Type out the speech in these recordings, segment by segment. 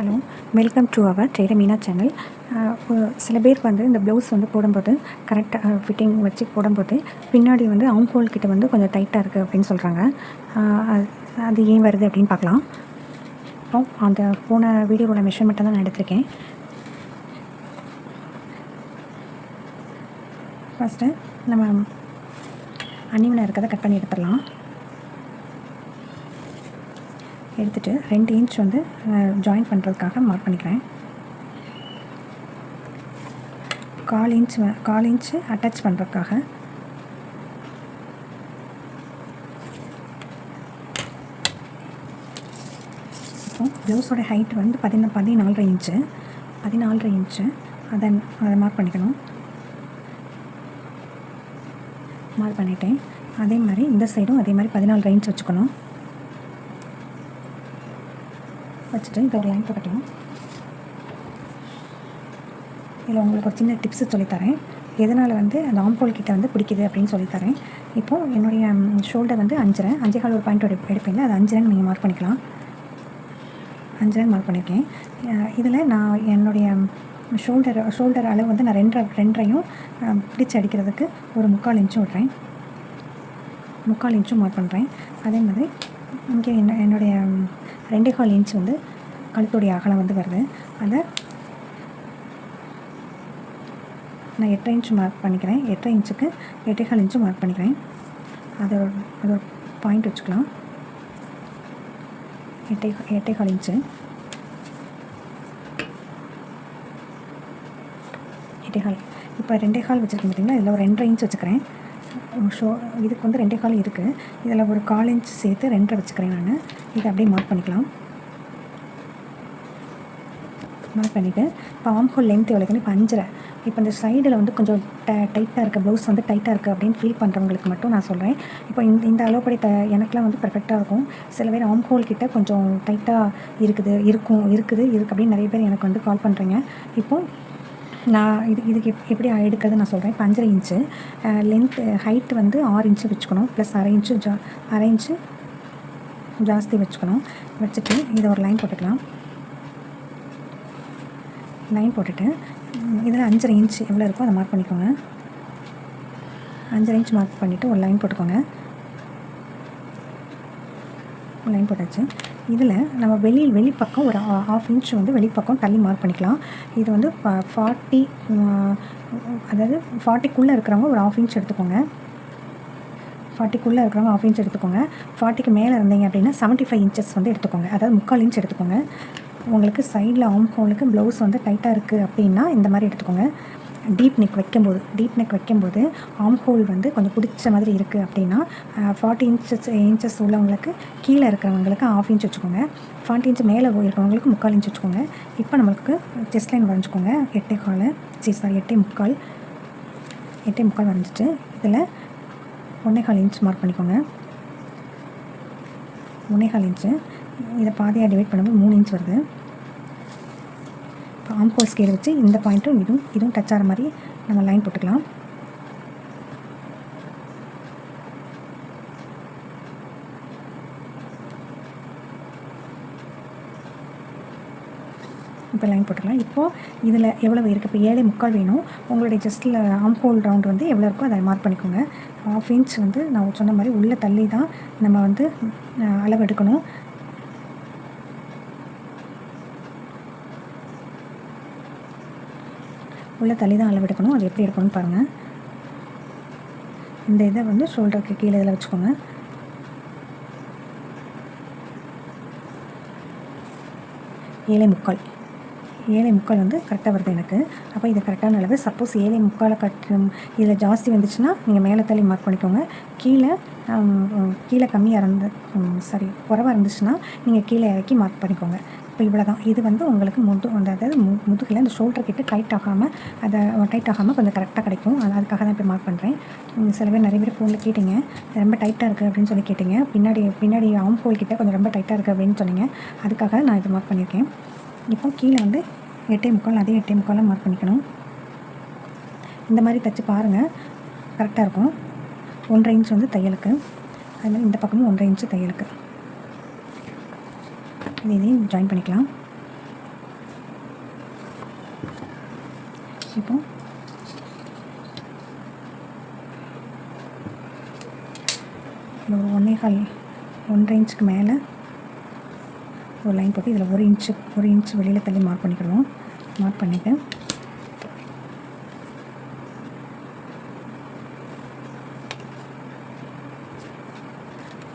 Hello welcome to our trade channel சில பேர் வந்து இந்த ப்ளவுஸ் வந்து போடும்போது கரெக்டாக ஃபிட்டிங் வச்சு போடும்போது பின்னாடி வந்து அவங்க ஹோல் கிட்ட வந்து கொஞ்சம் டைட்டாக இருக்குது அப்படின்னு சொல்கிறாங்க அது ஏன் வருது அப்படின்னு பார்க்கலாம். இப்போ அந்த போன வீடியோவோட மெஷர்மெண்ட்டை தான் நான் எடுத்திருக்கேன். ஃபஸ்ட்டு நம்ம அன்னிமனை இருக்கிறத கட் பண்ணி எடுத்துடலாம். எடுத்துகிட்டு ரெண்டு இன்ச் வந்து ஜாயின் பண்ணுறதுக்காக மார்க் பண்ணிக்கிறேன். கால் இன்ச் கால் இன்ச்சு அட்டாச் பண்ணுறதுக்காக இப்போ ப்ளவுஸோட ஹைட் வந்து பதினா பதினாலரை இன்ச்சு பதினாலரை இன்ச்சு அதை அதை மார்க் பண்ணிக்கணும். மார்க் பண்ணிட்டேன். அதே மாதிரி இந்த சைடும் அதே மாதிரி பதினாலு இன்ச் வச்சுக்கணும். வச்சுட்டு இதை ஒரு லைன் போட்டுக்கலாம். இதில் உங்களுக்கு ஒரு சின்ன டிப்ஸு சொல்லித்தரேன். எதனால் வந்து அந்த ஆம்போல் கிட்ட வந்து பிடிக்குது அப்படின்னு சொல்லித்தரேன். இப்போது என்னுடைய ஷோல்டர் வந்து அஞ்சரை அஞ்சே கால் ஒரு பாயிண்ட் எடுப் எடுப்பீங்க அது அஞ்சரைன்னு நீங்கள் மார்க் பண்ணிக்கலாம். அஞ்சரைன்னு மார்க் பண்ணியிருக்கேன் இதில் நான் என்னுடைய ஷோல்டர் ஷோல்டர் அளவு வந்து நான் ரெண்டரை ரெண்டரையும் பிடிச்சி பிடிச்சு அடிக்கிறதுக்கு ஒரு முக்கால் இன்ச்சும் விட்றேன். முக்கால் இன்ச்சும் மார்க் பண்ணுறேன் அதே மாதிரி இங்கே என்ன என்னுடைய ரெண்டே கால் இன்ச் வந்து கழுத்துடைய அகலம் வந்து வருது. அதை நான் எட்டரை இன்ச் மார்க் பண்ணிக்கிறேன். எட்டரை இன்ச்சுக்கு எட்டே கால் இன்ச்சு மார்க் பண்ணிக்கிறேன். அதை ஒரு அது ஒரு பாயிண்ட் வச்சுக்கலாம். எட்டை எட்டே கால் இன்ச்சு எட்டே கால் இப்போ ரெண்டே கால் வச்சுருக்கேன் பார்த்தீங்களா இதில் ஒரு ரெண்டரை இன்ச் வச்சுக்கிறேன். ஷோ இதுக்கு வந்து ரெண்டே கால் இருக்குது இதில் ஒரு கால் இன்ச் சேர்த்து ரெண்டரை வச்சுக்கிறேன் நான். இதை அப்படியே மார்க் பண்ணிக்கலாம். மார்க் பண்ணிவிட்டு இப்போ ஆம் ஹோல் லென்த் எவ்வளோக்குன்னு இப்போ அஞ்சரை. இப்போ இந்த சைடில் வந்து கொஞ்சம் ட டைட்டாக இருக்குது ப்ளவுஸ் வந்து டைட்டாக இருக்குது அப்படின்னு ஃபீல் பண்ணுறவங்களுக்கு மட்டும் நான் சொல்கிறேன் இப்போ இந்த இந்த அளவுப்படி த எனக்குலாம் வந்து பர்ஃபெக்டாக இருக்கும். சில பேர் ஆம் ஹோல் கிட்டே கொஞ்சம் டைட்டாக இருக்குது இருக்கும் இருக்குது இருக்குது அப்படின்னு நிறைய பேர் எனக்கு வந்து கால் பண்ணுறீங்க இப்போது நான் இது இதுக்கு எப் எப்படி எடுக்கிறது நான் சொல்கிறேன் இப்போ அஞ்சரை இன்ச்சு லென்த் ஹைட் வந்து ஆறு இன்ச்சு வச்சுக்கணும். ப்ளஸ் அரை இன்ச்சு ஜா அரை இன்ச்சு ஜாஸ்தி வச்சுக்கணும். வச்சுட்டு இதை ஒரு லைன் போட்டுக்கலாம். லைன் போட்டுட்டு இதில் அஞ்சரை இன்ச்சு எவ்வளோ இருக்கோ அதை மார்க் பண்ணிக்கோங்க. அஞ்சரை இன்ச் மார்க் பண்ணிவிட்டு ஒரு லைன் போட்டுக்கோங்க. ஒரு லைன் போட்டாச்சு. இதில் நம்ம வெளியில் வெளிப்பக்கம் ஒரு ஆஃப் இன்ச் வந்து வெளிப்பக்கம் தள்ளி மார்க் பண்ணிக்கலாம். இது வந்து ஃபார்ட்டி அதாவது ஃபார்ட்டிக்குள்ளே இருக்கிறவங்க ஒரு ஆஃப் இன்ச் எடுத்துக்கோங்க. ஃபார்ட்டிக்குள்ளே இருக்கிறவங்க ஆஃப் இன்ச் எடுத்துக்கோங்க. ஃபார்ட்டிக்கு மேலே இருந்தீங்க அப்படின்னா செவன்ட்டி ஃபைவ் இன்ச்சஸ் வந்து எடுத்துக்கோங்க. அதாவது முக்கால் இன்ச் எடுத்துக்கோங்க. உங்களுக்கு சைடில் ஆம் ஹோலுக்கு ப்ளவுஸ் வந்து டைட்டாக இருக்குது அப்படின்னா இந்த மாதிரி எடுத்துக்கோங்க. டீப் நெக் வைக்கும்போது டீப் நெக் வைக்கும்போது ஆம் ஹோல் வந்து கொஞ்சம் பிடிச்ச மாதிரி இருக்குது அப்படின்னா ஃபார்ட்டி இன்ச்சஸ் இன்ச்சஸ் உள்ளவங்களுக்கு கீழே இருக்கிறவங்களுக்கு ஆஃப் இன்ச் வச்சுக்கோங்க. ஃபார்ட்டி இன்ச் மேலே இருக்கிறவங்களுக்கு முக்கால் இன்ச் வச்சுக்கோங்க. இப்போ நம்மளுக்கு செஸ்ட் லைன் வரைஞ்சிக்கோங்க. எட்டே கால் சரி சாரி எட்டே முக்கால். எட்டே முக்கால் வரைஞ்சிட்டு இதில் ஒன்றே கால் இன்ச் மார்க் பண்ணிக்கோங்க. ஒன்றே கால் இன்ச்சு இதை பாதியாக டிவைட் பண்ணும்போது மூணு இன்ச் வருது. ஆம்போல் ஸ்கேல் வச்சு இந்த பாயிண்ட்டும் இதுவும் இதுவும் டச் ஆகிற மாதிரி நம்ம லைன் போட்டுக்கலாம். இப்போ லைன் போட்டுக்கலாம். இப்போது இதில் எவ்வளோ இருக்குது இப்போ ஏழை முக்கால் வேணும். உங்களுடைய ஜஸ்ட்டில் ஆம்ஹோல் ரவுண்ட் வந்து எவ்வளோ இருக்கோ அதை மார்க் பண்ணிக்கோங்க. ஆஃப் இன்ச் வந்து நான் சொன்ன மாதிரி உள்ளே தள்ளி தான் நம்ம வந்து அளவு எடுக்கணும். உள்ளே தள்ளி தான் அளவெடுக்கணும் அது எப்படி எடுக்கணும்னு பாருங்கள் இந்த இதை வந்து ஷோல்டருக்கு கீழே இதில் வச்சுக்கோங்க. ஏழை முக்கால். ஏழை முக்கால் வந்து கரெக்டாக வருது எனக்கு. அப்போ இது கரெக்டான அளவு. சப்போஸ் ஏழை முக்காலை கட்டணும் இதில் ஜாஸ்தி வந்துச்சுன்னா நீங்கள் மேலே தள்ளி மார்க் பண்ணிக்கோங்க. கீழே கீழே கம்மியாக இருந்து சாரி குறவாக இருந்துச்சுன்னா நீங்கள் கீழே இறக்கி மார்க் பண்ணிக்கோங்க. இப்போ இவ்வளோ தான் இது வந்து உங்களுக்கு முது அந்த அதாவது மு முதுகில் அந்த ஷோல்டர் கிட்ட டைட் ஆகாமல் அதை டைட் ஆகாமல் கொஞ்சம் கரெக்டாக கிடைக்கும். அது அதுக்காக தான் இப்போ மார்க் பண்ணுறேன் சில பேர் நிறைய பேர் ஃபோனில் கேட்டிங்க. ரொம்ப டைட்டாக இருக்குது அப்படின்னு சொல்லி கேட்டிங்க. பின்னாடி பின்னாடி ஆம் ஹோல் கிட்ட கொஞ்சம் ரொம்ப டைட்டாக இருக்குது அப்படின்னு சொன்னீங்க. அதுக்காக நான் இது மார்க் பண்ணியிருக்கேன். இப்போ கீழே வந்து எட்டே முக்கால் அதே எட்டே முக்காலாக மார்க் பண்ணிக்கணும். இந்த மாதிரி தைச்சு பாருங்கள் கரெக்டாக இருக்கும். ஒன்றரை இன்ச் வந்து தையலுக்கு. அது மாதிரி இந்த பக்கமும் ஒன்றரை இன்ச்சு தையலுக்கு. இந்த இதையும் ஜாயின் பண்ணிக்கலாம். இப்போ. ஒரு ஒன்றே கால் ஒன்றரை இன்ச்சுக்கு மேலே ஒரு லைன் போட்டு இதில் ஒரு இன்ச்சு ஒரு இன்ச்சு வெளியில் தள்ளி மார்க் பண்ணிக்கிடுவோம் மார்க் பண்ணிவிட்டு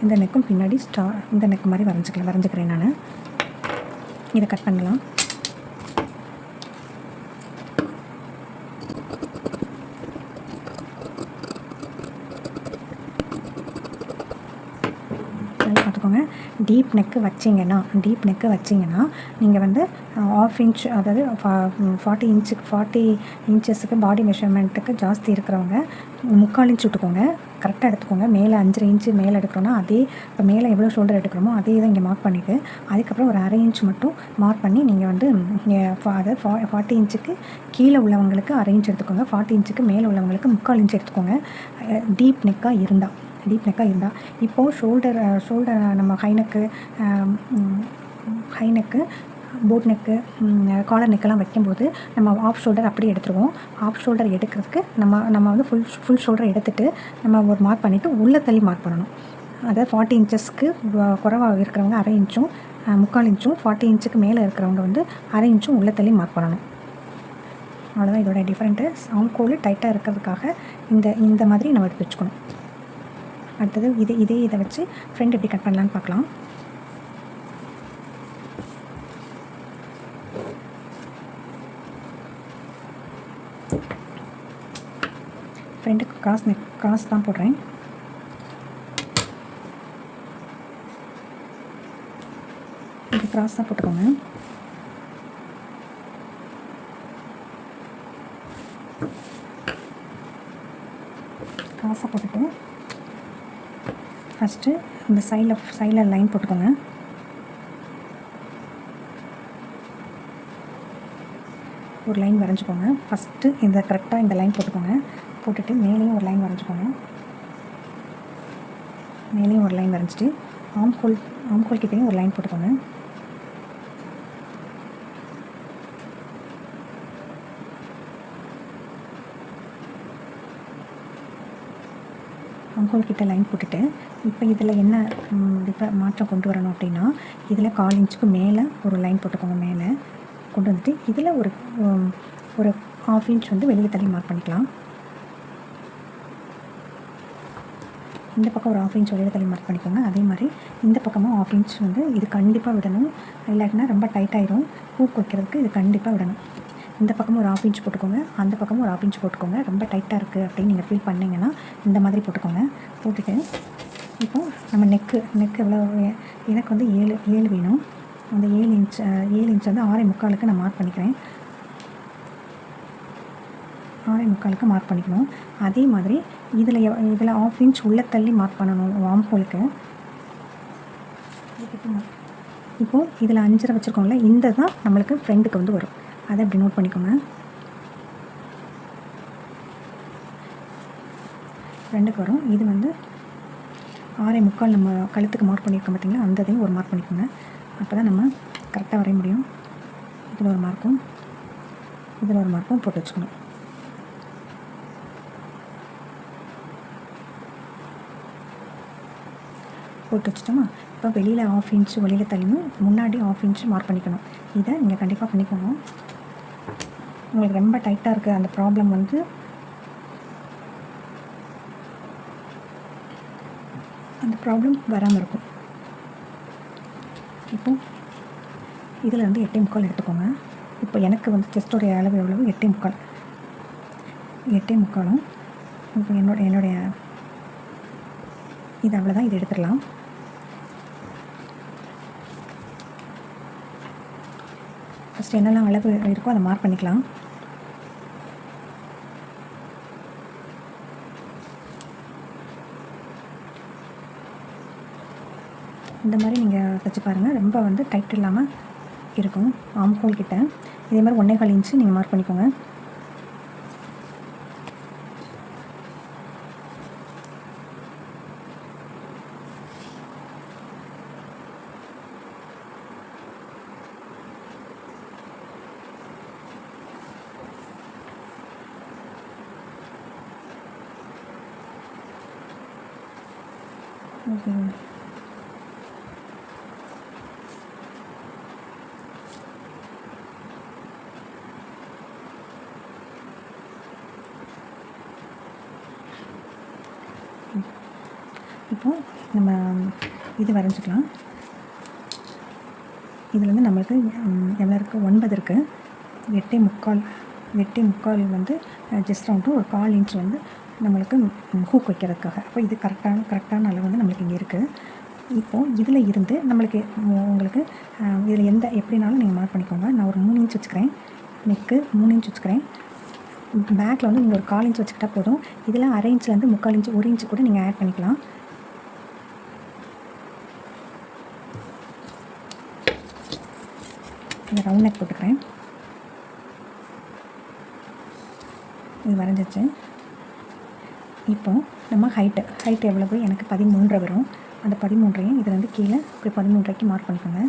இந்த நெக்கும் பின்னாடி ஸ்டா இந்த நெக் மாதிரி வரைஞ்சிக்கலாம் வரைஞ்சிக்கிறேன் நான். இதை கட் பண்ணலாம். பார்த்துக்கோங்க. டீப் நெக்கு வச்சிங்கன்னா டீப் நெக்கு வச்சிங்கன்னா நீங்கள் வந்து ஆஃப் இன்ச் அதாவது ஃபார்ட்டி இன்ச்சுக்கு ஃபார்ட்டி இன்ச்சஸுக்கு பாடி மெஷர்மெண்ட்டுக்கு ஜாஸ்தி இருக்கிறவங்க முக்கால் இன்ச் விட்டுக்கோங்க. கரெக்டாக எடுத்துக்கோங்க. மேலே அஞ்சரை இன்ச்சு மேலே எடுக்கிறோன்னா அதே இப்போ மேலே எவ்வளோ ஷோல்டர் எடுக்கிறோமோ அதே தான் இங்கே மார்க் பண்ணிவிட்டு அதுக்கப்புறம் ஒரு அரை இன்ச் மட்டும் மார்க் பண்ணி நீங்கள் வந்து அதை ஃபா- ஃபா ஃபார்ட்டி இன்ச்சுக்கு கீழே உள்ளவங்களுக்கு அரை இன்ச் எடுத்துக்கோங்க. ஃபார்ட்டி இன்ச்சுக்கு மேலே உள்ளவங்களுக்கு முக்கால் இன்ச் எடுத்துக்கோங்க. டீப் நெக்காக இருந்தால் டீப் நெக்காக இருந்தால் இப்போது ஷோல்டர் ஷோல்டர் நம்ம high neck high neck boat neck collar நெக்கெல்லாம் வைக்கும்போது நம்ம ஆஃப் ஷோல்டர் அப்படியே எடுத்துருவோம். ஆஃப் ஷோல்டர் எடுக்கிறதுக்கு நம்ம நம்ம வந்து ஃபுல் ஃபுல் ஷோல்டர் எடுத்துகிட்டு நம்ம ஒரு மார்க் பண்ணிவிட்டு உள்ளே தள்ளி மார்க் பண்ணணும். அதாவது ஃபார்ட்டி இன்ச்சஸ்க்கு குறைவாக இருக்கிறவங்க அரை இன்ச்சும் முக்கால் இன்ச்சும் ஃபார்ட்டி இன்ச்சுக்கு மேலே இருக்கிறவங்க வந்து அரை இன்ச்சும் உள்ளே தள்ளி மார்க் பண்ணணும். அவ்வளோதான் இதோட டிஃப்ரெண்ட்டு ஆம்கோல் டைட்டாக இருக்கிறதுக்காக இந்த இந்த மாதிரி நம்ம எடுத்து வச்சுக்கணும். அடுத்தது இதே இதே இதை வச்சு ஃப்ரெண்ட் எப்படி கட் பண்ணலான்னு பார்க்கலாம். ரெண்டு காசு காசு தான் போடுறேன். இது கிராஸ் தான் போட்டுக்கோங்க. காசை போட்டுட்டு ஃபஸ்ட்டு இந்த சைடில் சைடில் லைன் போட்டுக்கோங்க. ஒரு லைன் வரைஞ்சிக்கோங்க. ஃபஸ்ட்டு இந்த கரெக்டாக இந்த லைன் போட்டுக்கோங்க. போட்டுட்டு மேலேயும் ஒரு லைன் வரைஞ்சிக்கோங்க. மேலேயும் ஒரு லைன் வரைஞ்சிட்டு ஆம்கோல் ஆம்கோல் கிட்டேயும் ஒரு லைன் போட்டுக்கோங்க. ஆம்ஹோல் கிட்ட லைன் போட்டுட்டு இப்போ இதில் என்ன டிஃப மாற்றம் கொண்டு வரணும் அப்படின்னா இதில் கால் இன்ச்சுக்கு மேலே ஒரு லைன் போட்டுக்கோங்க மேலே. கொண்டு வந்துட்டு இதில் ஒரு ஒரு ஹாஃப் இன்ச் வந்து வெளியே தள்ளி மார்க் பண்ணிக்கலாம். இந்த பக்கம் ஒரு ஆஃப் இன்ச் வெளியில் மார்க் பண்ணிக்கோங்க. அதே மாதிரி இந்த பக்கமும் ஆஃப் இன்ச் வந்து இது கண்டிப்பாக விடணும். இல்லாட்டினா ரொம்ப டைட் ஆயிரும். ஹூக் வைக்கிறதுக்கு இது கண்டிப்பாக விடணும். இந்த பக்கமும் ஒரு ஆஃப் இன்ச் போட்டுக்கோங்க. அந்த பக்கமும் ஒரு ஆஃப் இன்ச் போட்டுக்கோங்க. ரொம்ப டைட்டாக இருக்குது அப்படின்னு நீங்கள் ஃபீல் பண்ணீங்கன்னா இந்த மாதிரி போட்டுக்கோங்க. போட்டுட்டு இப்போது நம்ம நெக்கு நெக்கு எவ்வளோ எனக்கு வந்து ஏழு ஏழு வேணும். அந்த ஏழு இன்ச் ஏழு இன்ச் வந்து ஆறே முக்காலுக்கு நான் மார்க் பண்ணிக்கிறேன். ஆறே முக்காலுக்கு மார்க் பண்ணிக்கணும். அதே மாதிரி இதில் இதில் ஆஃப் இன்ச் உள்ளே தள்ளி மார்க் பண்ணணும் வாம் ஹோலுக்கு இப்போது இதில் அஞ்சரை வச்சுருக்கோம்ல இந்த தான் நம்மளுக்கு ஃப்ரெண்டுக்கு வந்து வரும். அதை அப்படி நோட் பண்ணிக்கோங்க. ஃப்ரெண்டுக்கு வரும். இது வந்து ஆறே முக்கால் நம்ம கழுத்துக்கு மார்க் பண்ணியிருக்கோம் பார்த்திங்களா? அந்த இதையும் ஒரு மார்க் பண்ணிக்கோங்க. அப்போ தான் நம்ம கரெக்டாக வரைய முடியும். இதில் ஒரு மார்க்கும் இதில் ஒரு மார்க்கும் போட்டு வச்சுக்கணும். போட்டு வச்சிட்டோமா? இப்போ வெளியில் ஆஃப் இன்ச்சு வெளியில் தள்ளியும் முன்னாடி ஆஃப் இன்ச்சு மார்க் பண்ணிக்கணும். இதை நீங்கள் கண்டிப்பாக பண்ணிக்கணும் உங்களுக்கு ரொம்ப டைட்டாக இருக்குது அந்த ப்ராப்ளம் வந்து அந்த ப்ராப்ளம் வராமல் இருக்கும். இப்போ இதில் வந்து எட்டே முக்கால் எடுத்துக்கோங்க. இப்போ எனக்கு வந்து செஸ்டோடைய அளவு எவ்வளவு? எட்டே முக்கால். எட்டே முக்காலும் இப்போ என்னோட என்னுடைய இது அவ்வளோதான் இது எடுத்துடலாம். ஃபஸ்ட்டு என்னெல்லாம் அளவு இருக்கோ அதை மார்க் பண்ணிக்கலாம். இந்த மாதிரி நீங்கள் தைச்சி பாருங்கள் ரொம்ப வந்து டைட் இல்லாமல் இருக்கும் ஆம் ஹோல் கிட்ட. இதே மாதிரி ஒன்றே கால் இன்ச்சு நீங்கள் மார்க் பண்ணிக்கோங்க. ஓகே இப்போது நம்ம இது வரைஞ்சிக்கலாம். இதில் வந்து நம்மளுக்கு ம், எவ்வளோ இருக்குது ஒன்பது இருக்குது எட்டே முக்கால் எட்டே முக்கால் வந்து ஜஸ்ட் ரவுண்டு ஒரு கால் இன்ச் வந்து நம்மளுக்கு ஹூக் வைக்கிறதுக்காக. அப்போ இது கரெக்டான கரெக்டான அளவு வந்து நம்மளுக்கு இங்கே இருக்குது இப்போது இதில் இருந்து நம்மளுக்கு உங்களுக்கு இதில் எந்த எப்படினாலும் நீங்கள் மார்க் பண்ணிக்கோங்க. நான் ஒரு மூணு இன்ச் வச்சுக்கிறேன். நெக்கு மூணு இன்ச் வச்சுக்கிறேன். பேக்கில் வந்து நீங்கள் ஒரு கால் இன்ச் வச்சுக்கிட்டா போதும். இதில் அரை இன்ச்லேருந்து முக்கால் இன்ச் ஒரு இன்ச் கூட நீங்கள் ஆட் பண்ணிக்கலாம். இந்த ரவுண்ட் நெக் போட்டுக்கிறேன். இது வரைஞ்சிச்சு இப்போ நம்ம ஹைட்டு ஹைட் எவ்வளவு? எனக்கு பதிமூன்றரை வரும். அந்த பதிமூன்றையும் இதுலேருந்து வந்து கீழே இப்படி பதிமூன்றைக்கு மார்க் பண்ணிக்கோங்க.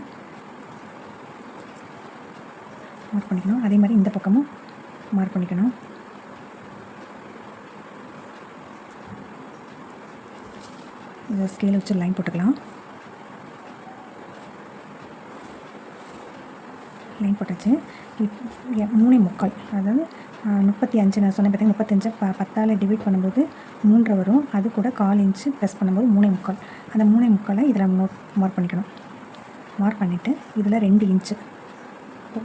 மார்க் பண்ணிக்கணும். அதே மாதிரி இந்த பக்கமும் மார்க் பண்ணிக்கணும். இதை ஸ்கேல் வச்சு லைன் போட்டுக்கலாம். லைன் போட்டாச்சு இப் எ- மூணே முக்கால். அதாவது முப்பத்தி அஞ்சு நான் சொன்னேன் பார்த்தீங்கன்னா முப்பத்தஞ்சு ப பத்தால் டிவைட் பண்ணும்போது மூன்று வரும். அது கூட கால் இன்ச்சு ப்ளஸ் பண்ணும்போது மூணே முக்கால். அந்த மூணே முக்காலை இதில் நோட் மார்க் பண்ணிக்கணும். மார்க் பண்ணிவிட்டு இதில் ரெண்டு இன்ச்சு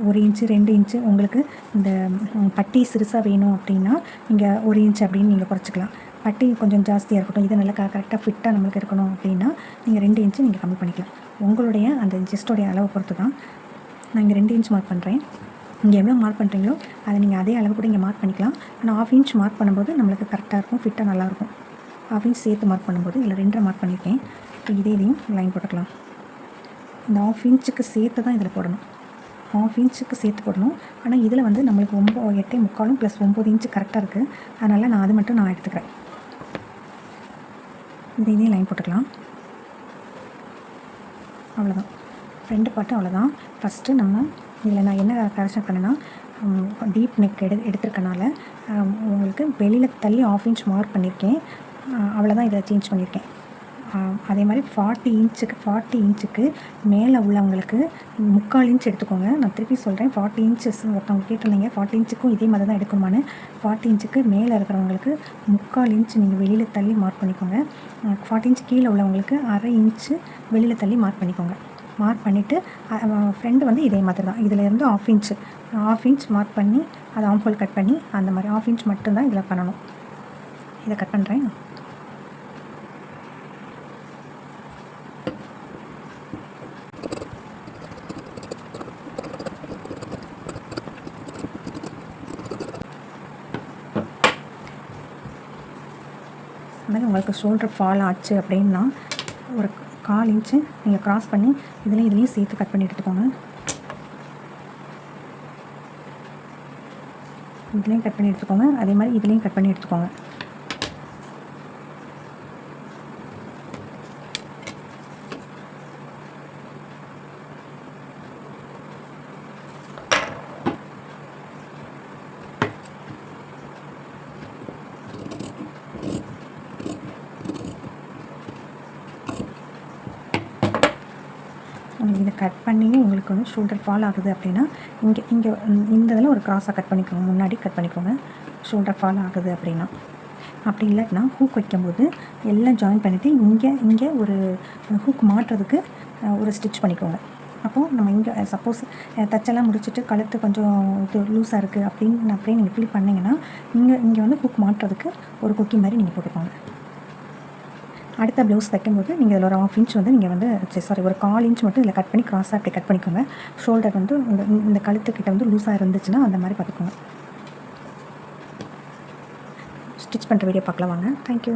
ஒரு இன்ச்சு ரெண்டு இன்ச்சு உங்களுக்கு இந்த பட்டி சிறுசாக வேணும் அப்படின்னா நீங்கள் ஒரு இன்ச் அப்படின்னு நீங்கள் குறைச்சிக்கலாம். பட்டி கொஞ்சம் ஜாஸ்தியாக இருக்கட்டும் இது நல்லா கரெக்டாக ஃபிட்டாக நம்மளுக்கு இருக்கணும் அப்படின்னா நீங்கள் ரெண்டு இன்ச்சு நீங்கள் கம்மி பண்ணிக்கலாம். உங்களுடைய அந்த ஜெஸ்டோடைய அளவை பொறுத்து தான் நான் இங்கே ரெண்டு இன்ச் மார்க் பண்ணுறேன் இங்கே எவ்வளோ மார்க் பண்ணுறீங்களோ அதை நீங்கள் அதே அளவு கூட இங்கே மார்க் பண்ணிக்கலாம். ஆனால் ஆஃப் இன்ச் மார்க் பண்ணும்போது நம்மளுக்கு கரெக்டாக இருக்கும் ஃபிட்டாக நல்லாயிருக்கும் ஆஃப் இன்ச் சேர்த்து மார்க் பண்ணும்போது இதில் ரெண்டரை மார்க் பண்ணியிருக்கேன். இப்போ இதே இதையும் லைன் போட்டுக்கலாம். இந்த ஆஃப் இன்ச்சுக்கு சேர்த்து தான் இதில் போடணும். ஆஃப் இன்ச்சுக்கு சேர்த்து போடணும். ஆனால் இதில் வந்து நம்மளுக்கு ஒம்பது எட்டே முக்காலும் ப்ளஸ் ஒம்பது இன்ச்சு கரெக்டாக இருக்குது அதனால் நான் அது மட்டும் நான் எடுத்துக்கிறேன். இதை இதையும் லைன் போட்டுக்கலாம். அவ்வளோதான் ரெண்டு பாட்டும் அவ்வளோதான் ஃபஸ்ட்டு நம்ம இதில் நான் என்ன கரெக்ஷன் பண்ணேன்னா டீப் நெக் எடு எடுத்திருக்கனால உங்களுக்கு வெளியில் தள்ளி ஆஃப் இன்ச் மார்க் பண்ணியிருக்கேன் அவ்வளோதான் இதை சேஞ்ச் பண்ணியிருக்கேன் அதே மாதிரி ஃபார்ட்டி இன்ச்சுக்கு ஃபார்ட்டி இன்ச்சுக்கு மேலே உள்ளவங்களுக்கு முக்கால் இன்ச் எடுத்துக்கோங்க. நான் திருப்பி சொல்கிறேன் ஃபார்ட்டி இன்ச்சஸ் ஒருத்தவங்க கேட்டிருந்தீங்க ஃபார்ட்டி இன்ச்சுக்கும் இதே மாதிரி தான் எடுக்கணுமான்னு ஃபார்ட்டி இன்ச்சுக்கு மேலே இருக்கிறவங்களுக்கு முக்கால் இன்ச் நீங்கள் வெளியில் தள்ளி மார்க் பண்ணிக்கோங்க. ஃபார்ட்டி இன்ச் கீழே உள்ளவங்களுக்கு அரை இன்ச்சு வெளியில் தள்ளி மார்க் பண்ணிக்கோங்க. மார்க் பண்ணிவிட்டு ஃப்ரெண்டு வந்து இதே மாதிரி தான். இதில் இருந்து half inch half inch mark பண்ணி அதை ஆம்ஃபோல் கட் பண்ணி அந்த மாதிரி ஆஃப் இன்ச் மட்டும்தான் இதில் பண்ணணும். இதை கட் பண்ணுறேன் மாதிரி உங்களுக்கு ஷோல்டர் ஃபால் ஆச்சு அப்படின்னா கால் இன்ச்சு நீங்கள் க்ராஸ் பண்ணி இதுலேயும் இதுலேயும் சேர்த்து கட் பண்ணி எடுத்துக்கோங்க. இதுலேயும் கட் பண்ணி எடுத்துக்கோங்க. அதே மாதிரி இதுலேயும் கட் பண்ணி எடுத்துக்கோங்க. இதை கட் பண்ணி உங்களுக்கு வந்து ஷோல்டர் ஃபால் ஆகுது அப்படின்னா இங்கே இங்கே இந்த இதில் ஒரு கிராஸாக கட் பண்ணிக்கோங்க. முன்னாடி கட் பண்ணிக்கோங்க. ஷோல்டர் ஃபால் ஆகுது அப்படின்னா. அப்படி இல்லைன்னா ஹூக் வைக்கும்போது எல்லாம் ஜாயின் பண்ணிவிட்டு இங்கே இங்கே ஒரு ஹூக் மாட்டுறதுக்கு ஒரு ஸ்டிச் பண்ணிக்கோங்க. அப்போது நம்ம இங்கே சப்போஸ் தச்செல்லாம் முடிச்சுட்டு கழுத்து கொஞ்சம் இது லூஸாக இருக்குது அப்படின்னு அப்படியே நீங்கள் ஃபீல் பண்ணிங்கன்னா இங்கே இங்கே வந்து ஹூக் மாட்டுறதுக்கு ஒரு குக்கி மாதிரி நீங்கள் போட்டுக்கோங்க. அடுத்த ப்ளவுஸ் தைக்கும்போது நீங்கள் இதில் ஒரு ஆஃப் இன்ச் வந்து நீங்கள் வந்து சாரி ஒரு கால் இன்ச் மட்டும் இதில் கட் பண்ணி க்ராஸாக அப்படி கட் பண்ணிக்கோங்க. ஷோல்டர் வந்து இந்த இந்த கழுத்துக்கிட்ட வந்து லூஸாக இருந்துச்சுன்னா அந்த மாதிரி பார்த்துக்கோங்க. ஸ்டிச் பண்ணுற வீடியோ பார்க்கலாம் வாங்க. தேங்க்யூ